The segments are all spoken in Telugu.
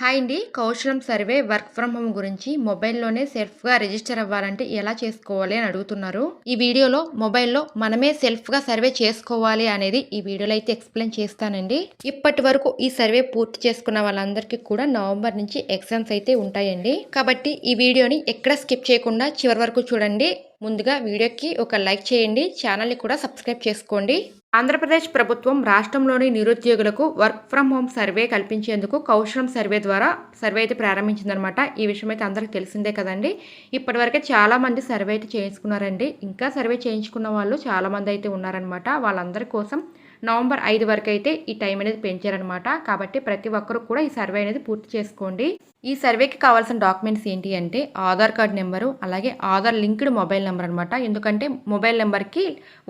హాయ్ అండి. Kaushalam survey work from home గురించి మొబైల్లోనే సెల్ఫ్గా రిజిస్టర్ అవ్వాలంటే ఎలా చేసుకోవాలి అని అడుగుతున్నారు. ఈ వీడియోలో మొబైల్లో మనమే సెల్ఫ్గా సర్వే చేసుకోవాలి అనేది ఈ వీడియోలో అయితే ఎక్స్ప్లెయిన్ చేస్తానండి. ఇప్పటి వరకు ఈ సర్వే పూర్తి చేసుకున్న వాళ్ళందరికీ కూడా నవంబర్ నుంచి ఎగ్జామ్స్ అయితే ఉంటాయండి. కాబట్టి ఈ వీడియోని ఎక్కడ స్కిప్ చేయకుండా చివరి వరకు చూడండి. ముందుగా వీడియోకి ఒక లైక్ చేయండి ఛానల్ని కూడా సబ్స్క్రైబ్ చేసుకోండి. ఆంధ్రప్రదేశ్ ప్రభుత్వం రాష్ట్రంలోని నిరుద్యోగులకు వర్క్ ఫ్రమ్ హోమ్ సర్వే కల్పించేందుకు కౌశలం సర్వే ద్వారా సర్వే అయితే ప్రారంభించిందనమాట ఈ విషయం అయితే అందరికి తెలిసిందే కదండి. ఇప్పటివరకే చాలామంది సర్వే అయితే చేయించుకున్నారండి. ఇంకా సర్వే చేయించుకున్న వాళ్ళు చాలామంది అయితే ఉన్నారనమాట వాళ్ళందరి కోసం నవంబర్ ఐదు వరకు అయితే ఈ టైం అనేది పెంచారనమాట కాబట్టి ప్రతి ఒక్కరు కూడా ఈ సర్వే అనేది పూర్తి చేసుకోండి. ఈ సర్వేకి కావాల్సిన డాక్యుమెంట్స్ ఏంటి అంటే ఆధార్ కార్డ్ నెంబరు అలాగే ఆధార్ లింక్డ్ మొబైల్ నెంబర్ అనమాట ఎందుకంటే మొబైల్ నెంబర్కి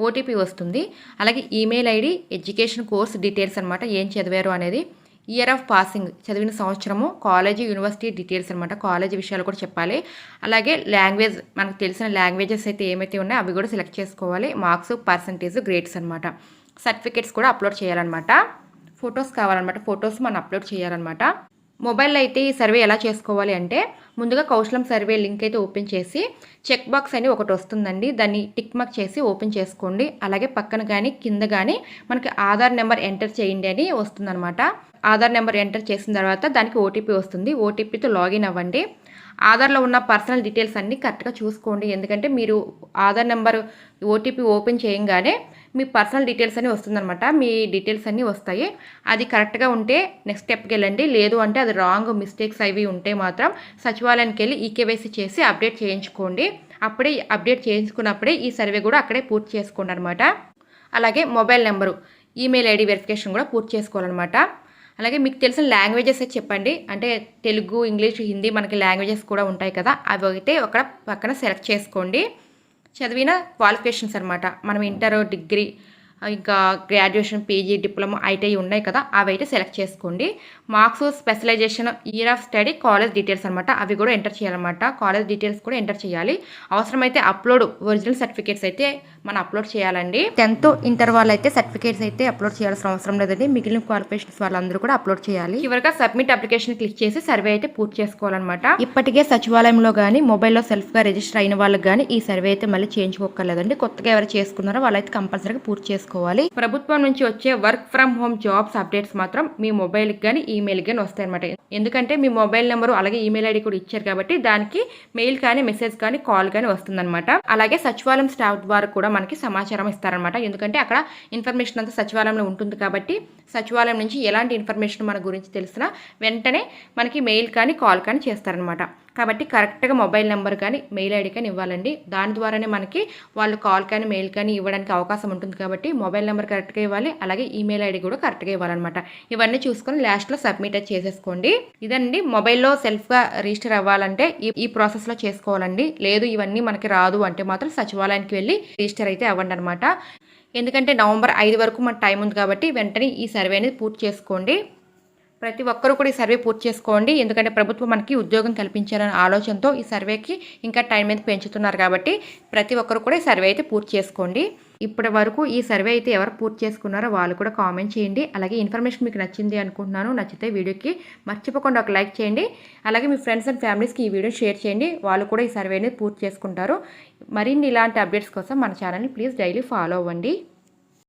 ఓటీపీ వస్తుంది. అలాగే email ID education course details అనమాట ఏం చదివారు అనేది ఇయర్ ఆఫ్ పాసింగ్ చదివిన సంవత్సరము కాలేజీ యూనివర్సిటీ డీటెయిల్స్ అనమాట కాలేజీ విషయాలు కూడా చెప్పాలి. అలాగే లాంగ్వేజ్ మనకు తెలిసిన లాంగ్వేజెస్ అయితే ఏమైతే ఉన్నాయో అవి కూడా సెలెక్ట్ చేసుకోవాలి. మార్క్స్ పర్సంటేజ్ గ్రేడ్స్ అనమాట సర్టిఫికేట్స్ కూడా అప్లోడ్ చేయాలన్నమాట. ఫొటోస్ కావాలన్నమాట. ఫొటోస్ మనం అప్లోడ్ చేయాలన్నమాట. మొబైల్లో అయితే ఈ సర్వే ఎలా చేసుకోవాలి అంటే ముందుగా కౌశలం సర్వే లింక్ అయితే ఓపెన్ చేసి చెక్ బాక్స్ అని ఒకటి వస్తుందండి. దాన్ని టిక్ మార్క్ చేసి ఓపెన్ చేసుకోండి. అలాగే పక్కన కానీ కింద కానీ మనకి ఆధార్ నెంబర్ ఎంటర్ చేయండి అని వస్తుందన్నమాట. ఆధార్ నెంబర్ ఎంటర్ చేసిన తర్వాత దానికి ఓటీపీ వస్తుంది. ఓటీపీతో లాగిన్ అవ్వండి. ఆధార్లో ఉన్న పర్సనల్ డీటెయిల్స్ అన్నీ కరెక్ట్గా చూసుకోండి. ఎందుకంటే మీరు ఆధార్ నెంబర్ ఓటీపీ ఓపెన్ చేయంగానే మీ పర్సనల్ డీటెయిల్స్ అన్నీ వస్తుందన్నమాట. మీ డీటెయిల్స్ అన్నీ వస్తాయి. అది కరెక్ట్గా ఉంటే నెక్స్ట్ స్టెప్కి వెళ్ళండి. లేదు అంటే అది రాంగ్ మిస్టేక్స్ అవి ఉంటే మాత్రం సచివాలయానికి వెళ్ళి ఈకేవైసీ చేసి అప్డేట్ చేయించుకోండి. అప్పుడే అప్డేట్ చేయించుకున్నప్పుడే ఈ సర్వే కూడా అక్కడే పూర్తి చేసుకోండి అనమాట అలాగే mobile number email ID verification కూడా పూర్తి చేసుకోవాలన్నమాట. అలాగే మీకు తెలిసిన లాంగ్వేజెస్ చెప్పండి. అంటే తెలుగు ఇంగ్లీష్ హిందీ మనకి లాంగ్వేజెస్ కూడా ఉంటాయి కదా. అవి అయితే ఒక పక్కన సెలెక్ట్ చేసుకోండి. చదివిన క్వాలిఫికేషన్స్ అనమాట మనం ఇంటర్ డిగ్రీ ఇంకా గ్రాడ్యుయేషన్ పీజీ డిప్లొమా ఐటీఐ ఉన్నాయి కదా అవి అయితే సెలెక్ట్ చేసుకోండి. Marks specialization year of study college details అనమాట అవి కూడా ఎంటర్ చేయాలన్నమాట. కాలేజ్ డీటెయిల్స్ కూడా ఎంటర్ చేయాలి. అవసరమైతే అప్లోడ్ ఒరిజినల్ సర్టిఫికేట్స్ అయితే మనం అప్లోడ్ చేయాలండి. టెన్త్ ఇంటర్ వాళ్ళు అయితే సర్టిఫికేట్స్ అయితే అప్లోడ్ చేయాల్సిన అవసరం లేదండి. మిగిలిన క్వాలిఫికేషన్స్ వాళ్ళందరూ కూడా అప్లోడ్ చేయాలి. చివరిగా సబ్మిట్ అప్లికేషన్ క్లిక్ చేసి సర్వే అయితే పూర్తి చేసుకోవాలన్నమాట. ఇప్పటికే సచివాలయంలో కానీ మొబైల్లో సెల్ఫ్గా రిజిస్టర్ అయిన వాళ్ళకి కానీ ఈ సర్వే అయితే మళ్ళీ చేయించుకోకర్లేదండి కొత్తగా ఎవరు చేసుకున్నారో వాళ్ళైతే కంపల్సరీగా పూర్తి చేసుకోవాలి. ప్రభుత్వం నుంచి వచ్చే work from home jobs updates మాత్రం మీ మొబైల్కి కానీ ఈమెయిల్కి కానీ వస్తాయి అనమాట ఎందుకంటే మీ మొబైల్ నెంబరు అలాగే ఈమెయిల్ ఐడి కూడా ఇచ్చారు కాబట్టి దానికి మెయిల్ కానీ మెసేజ్ కానీ కాల్ కానీ వస్తుందన్నమాట. అలాగే సచివాలయం స్టాఫ్ ద్వారా కూడా మనకి సమాచారం ఇస్తారనమాట ఎందుకంటే అక్కడ ఇన్ఫర్మేషన్ అంతా సచివాలయంలో ఉంటుంది కాబట్టి సచివాలయం నుంచి ఎలాంటి ఇన్ఫర్మేషన్ మన గురించి తెలిసినా వెంటనే మనకి మెయిల్ కానీ కాల్ కానీ చేస్తారనమాట కాబట్టి కరెక్ట్గా మొబైల్ నెంబర్ కానీ మెయిల్ ఐడి కానీ ఇవ్వాలండి. దాని ద్వారానే మనకి వాళ్ళు కాల్ కానీ మెయిల్ కానీ ఇవ్వడానికి అవకాశం ఉంటుంది కాబట్టి మొబైల్ నెంబర్ కరెక్ట్గా ఇవ్వాలి. అలాగే ఈమెయిల్ ఐడి కూడా కరెక్ట్గా ఇవ్వాలన్నమాట. ఇవన్నీ చూసుకొని లాస్ట్లో సబ్మిట్ చేసేసుకోండి. ఇదండి మొబైల్లో సెల్ఫ్గా రిజిస్టర్ అవ్వాలంటే ఈ ప్రాసెస్లో చేసుకోవాలండి. లేదు ఇవన్నీ మనకి రాదు అంటే మాత్రం సచివాలయానికి వెళ్ళి రిజిస్టర్ అయితే అవ్వండి అనమాట ఎందుకంటే నవంబర్ ఐదు వరకు మన టైం ఉంది కాబట్టి వెంటనే ఈ సర్వే అనేది పూర్తి చేసుకోండి. ప్రతి ఒక్కరూ కూడా ఈ సర్వే పూర్తి చేసుకోండి. ఎందుకంటే ప్రభుత్వం మనకి ఉద్యోగం కల్పించాలనే ఆలోచనతో ఈ సర్వేకి ఇంకా టైం మీద పెంచుతున్నారు కాబట్టి ప్రతి ఒక్కరు కూడా ఈ సర్వే అయితే పూర్తి చేసుకోండి. ఇప్పటి వరకు ఈ సర్వే అయితే ఎవరు పూర్తి చేసుకున్నారో వాళ్ళు కూడా కామెంట్ చేయండి. అలాగే ఇన్ఫర్మేషన్ మీకు నచ్చింది అనుకుంటున్నాను. నచ్చితే వీడియోకి మర్చిపోకుండా ఒక లైక్ చేయండి. అలాగే మీ ఫ్రెండ్స్ అండ్ ఫ్యామిలీస్కి ఈ వీడియో షేర్ చేయండి. వాళ్ళు కూడా ఈ సర్వేని పూర్తి చేసుకుంటారు. మరిన్ని ఇలాంటి అప్డేట్స్ కోసం మన ఛానల్ని ప్లీజ్ డైలీ ఫాలో అవ్వండి.